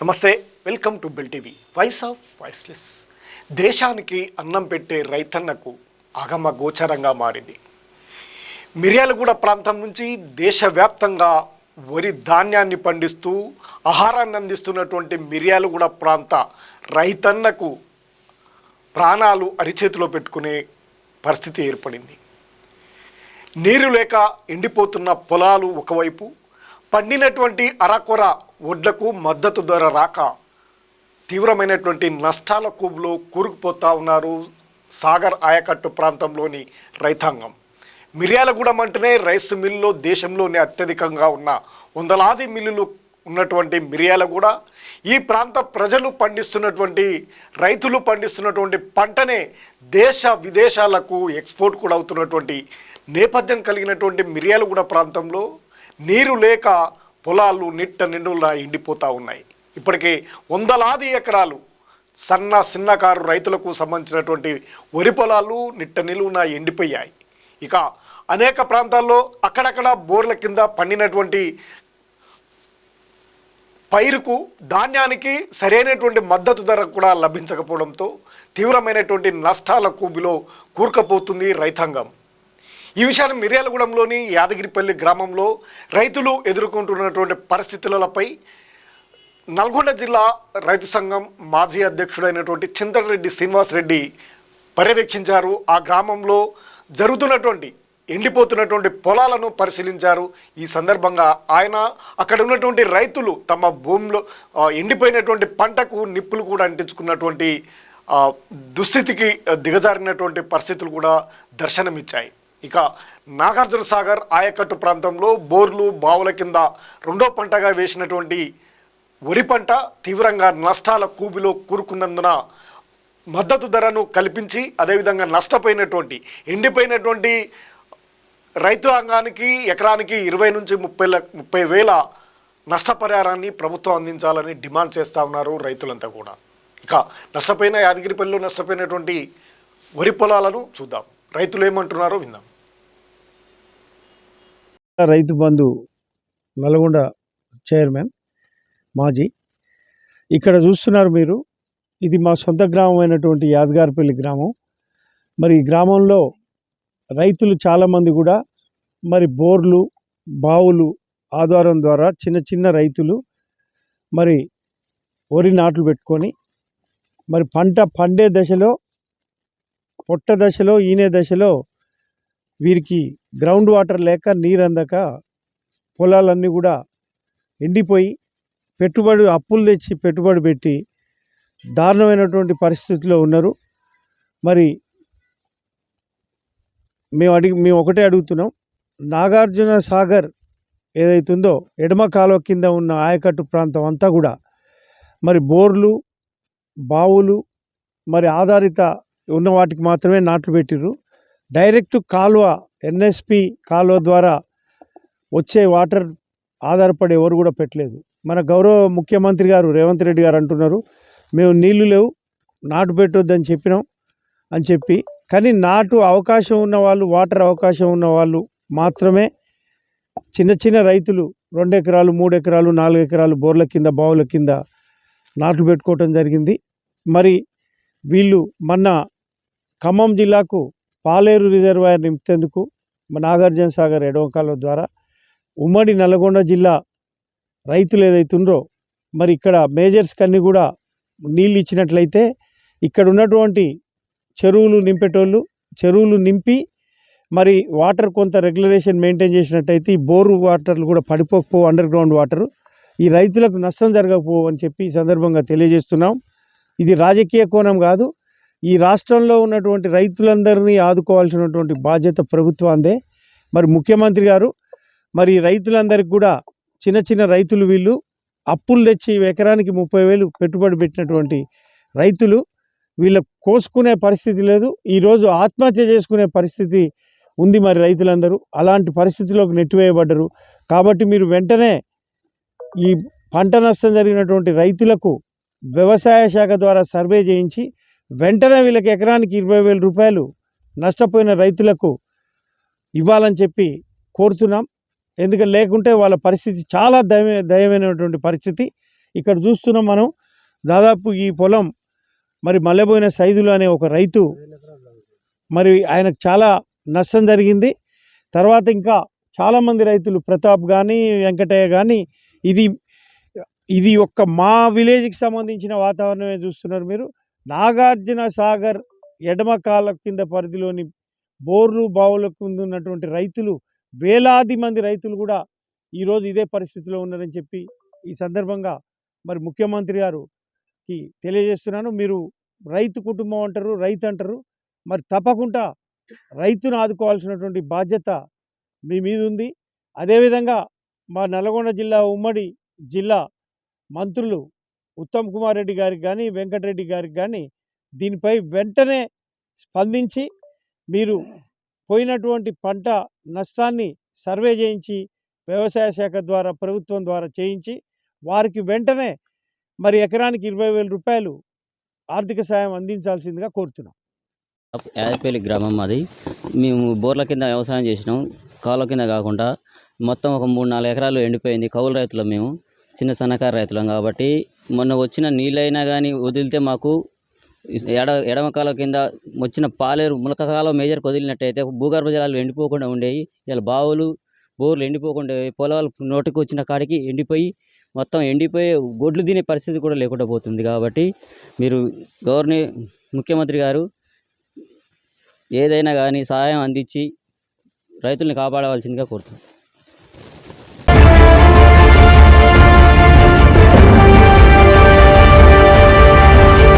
నమస్తే welcome to bill TV. Voice of voiceless దేశానికి అన్నం పెట్టే రైతన్నకు అగమ గోచరంగా మారింది. మిర్యాలగూడ ప్రాంతం నుంచి దేశవ్యాప్తంగా వరి ధాన్యాన్ని పండిస్తూ ఆహారాన్ని అందిస్తున్నటువంటి మిర్యాలగూడ ప్రాంత రైతన్నకు ప్రాణాలు అరిచేతిలో పెట్టుకునే పరిస్థితి ఏర్పడింది. నీరు లేక ఎండిపోతున్న పొలాలు ఒకవైపు పండినటువంటి అరకొర వడ్లకు మద్దతు ధర రాక తీవ్రమైనటువంటి నష్టాల కూబులో కూరుకుపోతా ఉన్నారు సాగర్ ఆయకట్టు ప్రాంతంలోని రైతాంగం. మిర్యాలగూడెం అంటేనే రైస్ మిల్లులో దేశంలోనే అత్యధికంగా ఉన్న వందలాది మిల్లులు ఉన్నటువంటి మిర్యాలగూడ. ఈ ప్రాంత ప్రజలు పండిస్తున్నటువంటి రైతులు పండిస్తున్నటువంటి పంటనే దేశ విదేశాలకు ఎక్స్పోర్ట్ కూడా అవుతున్నటువంటి నేపథ్యం కలిగినటువంటి మిర్యాలగూడ ప్రాంతంలో నీరు లేక పొలాలు నిట్ట నిండులా ఎండిపోతూ ఉన్నాయి. ఇప్పటికే వందలాది ఎకరాలు సన్న చిన్నకారు రైతులకు సంబంధించినటువంటి వరి పొలాలు నిట్ట నిలువున ఎండిపోయాయి. ఇక అనేక ప్రాంతాల్లో అక్కడక్కడ బోర్ల కింద పండినటువంటి పైరుకు ధాన్యానికి సరైనటువంటి మద్దతు ధర కూడా లభించకపోవడంతో తీవ్రమైనటువంటి నష్టాల కూబిలో కూరుకపోతుంది రైతాంగం. ఈ విషయాన్ని మిర్యాలగూడెంలోని యాదగిరిపల్లి గ్రామంలో రైతులు ఎదుర్కొంటున్నటువంటి పరిస్థితులపై నల్గొండ జిల్లా రైతు సంఘం మాజీ అధ్యక్షుడైనటువంటి చింతరెడ్డి శ్రీనివాస్ రెడ్డి పర్యవేక్షించారు. ఆ గ్రామంలో జరుగుతున్నటువంటి ఎండిపోతున్నటువంటి పొలాలను పరిశీలించారు. ఈ సందర్భంగా ఆయన అక్కడ ఉన్నటువంటి రైతులు తమ భూమిలో ఎండిపోయినటువంటి పంటకు నిప్పులు కూడా అంటించుకున్నటువంటి దుస్థితికి దిగజారినటువంటి పరిస్థితులు కూడా దర్శనమిచ్చాయి. ఇక నాగార్జున సాగర్ ఆయకట్టు ప్రాంతంలో బోర్లు బావుల కింద రెండో పంటగా వేసినటువంటి వరి పంట తీవ్రంగా నష్టాల కూబిలో కూరుకున్నందున మద్దతు ధరను కల్పించి అదేవిధంగా నష్టపోయినటువంటి ఎండిపోయినటువంటి రైతాంగానికి ఎకరానికి ఇరవై నుంచి ముప్పై ముప్పై వేల నష్టపరిహారాన్ని ప్రభుత్వం అందించాలని డిమాండ్ చేస్తూ ఉన్నారు రైతులంతా కూడా. ఇక నష్టపోయిన యాదగిరిపల్లిలో నష్టపోయినటువంటి వరి పొలాలను చూద్దాం. రైతులు ఏమంటున్నారో విందాం. రైతు బంధు నల్గొండ చైర్మన్ మాజీ. ఇక్కడ చూస్తున్నారు మీరు ఇది మా సొంత గ్రామం అయినటువంటి యాదగారిపల్లి గ్రామం. మరి ఈ గ్రామంలో రైతులు చాలామంది కూడా మరి బోర్లు బావులు ఆధారం ద్వారా చిన్న చిన్న రైతులు మరి వరి నాట్లు పెట్టుకొని మరి పంట పండే దశలో పొట్ట దశలో ఈనే దశలో వీరికి గ్రౌండ్ వాటర్ లేక నీరు అందక పొలాలన్నీ కూడా ఎండిపోయి పెట్టుబడి అప్పులు తెచ్చి పెట్టుబడి పెట్టి దారుణమైనటువంటి పరిస్థితిలో ఉన్నారు. మరి మేము అడిగి మేము ఒకటే అడుగుతున్నాం. నాగార్జున సాగర్ ఏదైతుందో ఎడమ కాలువ కింద ఉన్న ఆయకట్టు ప్రాంతం అంతా కూడా మరి బోర్లు బావులు మరి ఆధారిత ఉన్న వాటికి మాత్రమే నాట్లు పెట్టిర్రు. డైరెక్ట్ కాలువ ఎన్ఎస్పి కాలువ ద్వారా వచ్చే వాటర్ ఆధారపడి ఎవరు కూడా పెట్టలేదు. మన గౌరవ ముఖ్యమంత్రి గారు రేవంత్ రెడ్డి గారు అంటున్నారు మేము నీళ్ళు లేవు నాటు పెట్టొద్దని చెప్పినాం అని చెప్పి. కానీ నాటు అవకాశం ఉన్న వాళ్ళు వాటర్ అవకాశం ఉన్న వాళ్ళు మాత్రమే చిన్న చిన్న రైతులు రెండు ఎకరాలు మూడు ఎకరాలు నాలుగు ఎకరాలు బోర్ల కింద బావుల కింద నాట్లు పెట్టుకోవటం జరిగింది. మరి వీళ్ళు మొన్న ఖమ్మం జిల్లాకు పాలేరు రిజర్వాయర్ నింపేందుకు నాగార్జున సాగర్ ఎడవకాల ద్వారా ఉమ్మడి నల్గొండ జిల్లా రైతులు ఏదైతుండ్రో మరి ఇక్కడ మేజర్స్ కన్నీ కూడా నీళ్ళు ఇచ్చినట్లయితే ఇక్కడ ఉన్నటువంటి చెరువులు నింపేటోళ్ళు చెరువులు నింపి మరి వాటర్ కొంత రెగ్యులరేషన్ మెయింటైన్ చేసినట్టయితే ఈ బోరు వాటర్లు కూడా పడిపోకపోవు అండర్ గ్రౌండ్ వాటర్. ఈ రైతులకు నష్టం జరగకపోవు అని చెప్పి ఈ సందర్భంగా తెలియజేస్తున్నాం. ఇది రాజకీయ కోణం కాదు ఈ రాష్ట్రంలో ఉన్నటువంటి రైతులందరినీ ఆదుకోవాల్సినటువంటి బాధ్యత ప్రభుత్వాందే మరి ముఖ్యమంత్రి గారు మరి రైతులందరికీ కూడా చిన్న చిన్న రైతులు వీళ్ళు అప్పులు తెచ్చి ఎకరానికి ముప్పై వేలు పెట్టుబడి పెట్టినటువంటి రైతులు వీళ్ళ కోసుకునే పరిస్థితి లేదు. ఈరోజు ఆత్మహత్య చేసుకునే పరిస్థితి ఉంది మరి రైతులందరూ. అలాంటి పరిస్థితిలోకి నెట్టివేయబడ్డరు. కాబట్టి మీరు వెంటనే ఈ పంట నష్టం జరిగినటువంటి రైతులకు వ్యవసాయ శాఖ ద్వారా సర్వే చేయించి వెంటనే వీళ్ళకి ఎకరానికి ఇరవై వేల రూపాయలు నష్టపోయిన రైతులకు ఇవ్వాలని చెప్పి కోరుతున్నాం. ఎందుకంటే లేకుంటే వాళ్ళ పరిస్థితి చాలా దయ దయమైనటువంటి పరిస్థితి. ఇక్కడ చూస్తున్నాం మనం దాదాపు ఈ పొలం మరి మల్లెబోయిన సైదులు అనే ఒక రైతు మరి ఆయనకు చాలా నష్టం జరిగింది. తర్వాత ఇంకా చాలామంది రైతులు ప్రతాప్ కానీ వెంకటయ్య కానీ ఇది ఇది ఒక్క మా విలేజ్కి సంబంధించిన వాతావరణమే చూస్తున్నారు మీరు. నాగార్జున సాగర్ ఎడమకాల కింద పరిధిలోని బోర్లు బావుల కింద ఉన్నటువంటి రైతులు వేలాది మంది రైతులు కూడా ఈరోజు ఇదే పరిస్థితిలో ఉన్నారని చెప్పి ఈ సందర్భంగా మరి ముఖ్యమంత్రి గారుకి తెలియజేస్తున్నాను. మీరు రైతు కుటుంబం అంటారు రైతు అంటారు. మరి తప్పకుండా రైతును ఆదుకోవాల్సినటువంటి బాధ్యత మీ మీద ఉంది. అదేవిధంగా మా నల్గొండ జిల్లా ఉమ్మడి జిల్లా మంత్రులు ఉత్తమ్ కుమార్ రెడ్డి గారికి కానీ వెంకటరెడ్డి గారికి కానీ దీనిపై వెంటనే స్పందించి మీరు పోయినటువంటి పంట నష్టాన్ని సర్వే చేయించి వ్యవసాయ శాఖ ద్వారా ప్రభుత్వం ద్వారా చేయించి వారికి వెంటనే మరి ఎకరానికి ఇరవై వేల రూపాయలు ఆర్థిక సాయం అందించాల్సిందిగా కోరుతున్నాం. యాదపల్లి గ్రామం అది మేము బోర్ల కింద వ్యవసాయం చేసినాం. కాలువ కింద కాకుండా మొత్తం ఒక మూడు నాలుగు ఎకరాలు ఎండిపోయింది. కౌలు రైతులం మేము. చిన్న సన్నకారు రైతులం కాబట్టి మొన్న వచ్చిన నీళ్ళైనా కానీ వదిలితే మాకు ఎడ ఎడమ కింద వచ్చిన పాలేరు ములక కాలువ మేజర్కి వదిలినట్టయితే భూగర్భ జలాలు ఎండిపోకుండా ఉండేవి ఇలా బావులు బోర్లు ఎండిపోకుండా పొలాలు నోటికి వచ్చిన కాడికి ఎండిపోయి మొత్తం ఎండిపోయి గొడ్లు తినే పరిస్థితి కూడా లేకుండా పోతుంది కాబట్టి మీరు గవర్నీ ముఖ్యమంత్రి గారు ఏదైనా కానీ సహాయం అందించి రైతుల్ని కాపాడవలసిందిగా కోరుతున్నాను